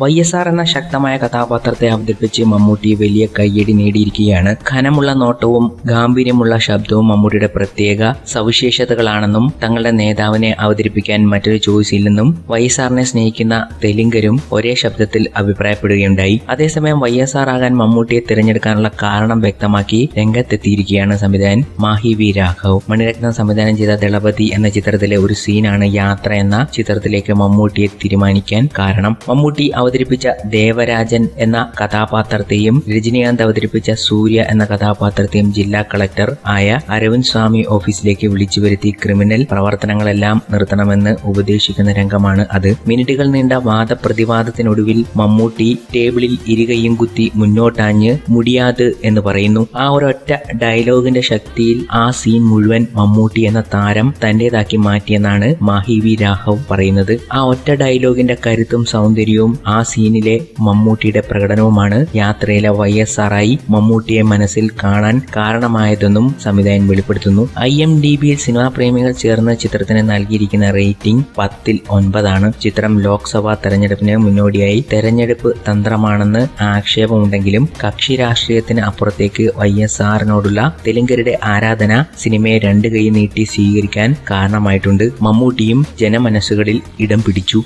Y S R എന്ന ശക്തമായ കഥാപാത്രത്തെ അവതരിപ്പിച്ച് മമ്മൂട്ടി വലിയ കയ്യടി നേടിയിരിക്കുകയാണ്. ഖനമുള്ള നോട്ടവും ഗാംഭീര്യമുള്ള ശബ്ദവും മമ്മൂട്ടിയുടെ പ്രത്യേക സവിശേഷതകളാണെന്നും തങ്ങളുടെ നേതാവിനെ അവതരിപ്പിക്കാൻ മറ്റൊരു ചോയ്സ് ഇല്ലെന്നും വൈ എസ് ആറിനെ സ്നേഹിക്കുന്ന തെലുങ്കരും ഒരേ ശബ്ദത്തിൽ അഭിപ്രായപ്പെടുകയുണ്ടായി. അതേസമയം വൈ എസ് ആർ ആകാൻ മമ്മൂട്ടിയെ തിരഞ്ഞെടുക്കാനുള്ള കാരണം വ്യക്തമാക്കി രംഗത്തെത്തിയിരിക്കുകയാണ് സംവിധായകൻ മാഹി വി രാഘവ്. മണിരത്നം സംവിധാനം ചെയ്ത ദളപതി എന്ന ചിത്രത്തിലെ ഒരു സീനാണ് യാത്ര എന്ന ചിത്രത്തിലേക്ക് മമ്മൂട്ടിയെ തീരുമാനിക്കാൻ കാരണം. മമ്മൂട്ടി അവതരിപ്പിച്ച ദേവരാജൻ എന്ന കഥാപാത്രത്തെയും രജനീകാന്ത് അവതരിപ്പിച്ച സൂര്യ എന്ന കഥാപാത്രത്തെയും ജില്ലാ കളക്ടർ ആയ അരവിന്ദ് സ്വാമി ഓഫീസിലേക്ക് വിളിച്ചു വരുത്തി ക്രിമിനൽ പ്രവർത്തനങ്ങളെല്ലാം നിർത്തണമെന്ന് ഉപദേശിക്കുന്ന രംഗമാണ് അത്. മിനിറ്റുകൾ നീണ്ട വാദപ്രതിവാദത്തിനൊടുവിൽ മമ്മൂട്ടി ടേബിളിൽ ഇരുകയും കുത്തി മുന്നോട്ടാഞ്ഞ് മുടിയാത് എന്ന് പറയുന്നു. ആ ഒരൊറ്റ ഡയലോഗിന്റെ ശക്തിയിൽ ആ സീൻ മുഴുവൻ മമ്മൂട്ടി എന്ന താരം തന്റേതാക്കി മാറ്റിയെന്നാണ് മാഹി വി രാഘവ് പറയുന്നത്. ആ ഒറ്റ ഡയലോഗിന്റെ കരുത്തും സൗന്ദര്യവും സീനിലെ മമ്മൂട്ടിയുടെ പ്രകടനവുമാണ് യാത്രയിലെ വൈ എസ് ആർ ആയി മമ്മൂട്ടിയെ മനസ്സിൽ കാണാൻ കാരണമായതെന്നും സംവിധായകൻ വെളിപ്പെടുത്തുന്നു. ഐ എം ഡി ബിയിൽ സിനിമാ പ്രേമികൾ ചേർന്ന ചിത്രത്തിന് നൽകിയിരിക്കുന്ന റേറ്റിംഗ് പത്തിൽ ഒൻപതാണ്. ചിത്രം ലോക്സഭാ തെരഞ്ഞെടുപ്പിന് മുന്നോടിയായി തെരഞ്ഞെടുപ്പ് തന്ത്രമാണെന്ന് ആക്ഷേപമുണ്ടെങ്കിലും കക്ഷി രാഷ്ട്രീയത്തിന് അപ്പുറത്തേക്ക് വൈ എസ് ആറിനോടുള്ള തെലുങ്കരുടെ ആരാധന സിനിമയെ രണ്ട് കൈ നീട്ടി സ്വീകരിക്കാൻ കാരണമായിട്ടുണ്ട്. മമ്മൂട്ടിയും ജനമനസ്സുകളിൽ ഇടം പിടിച്ചു.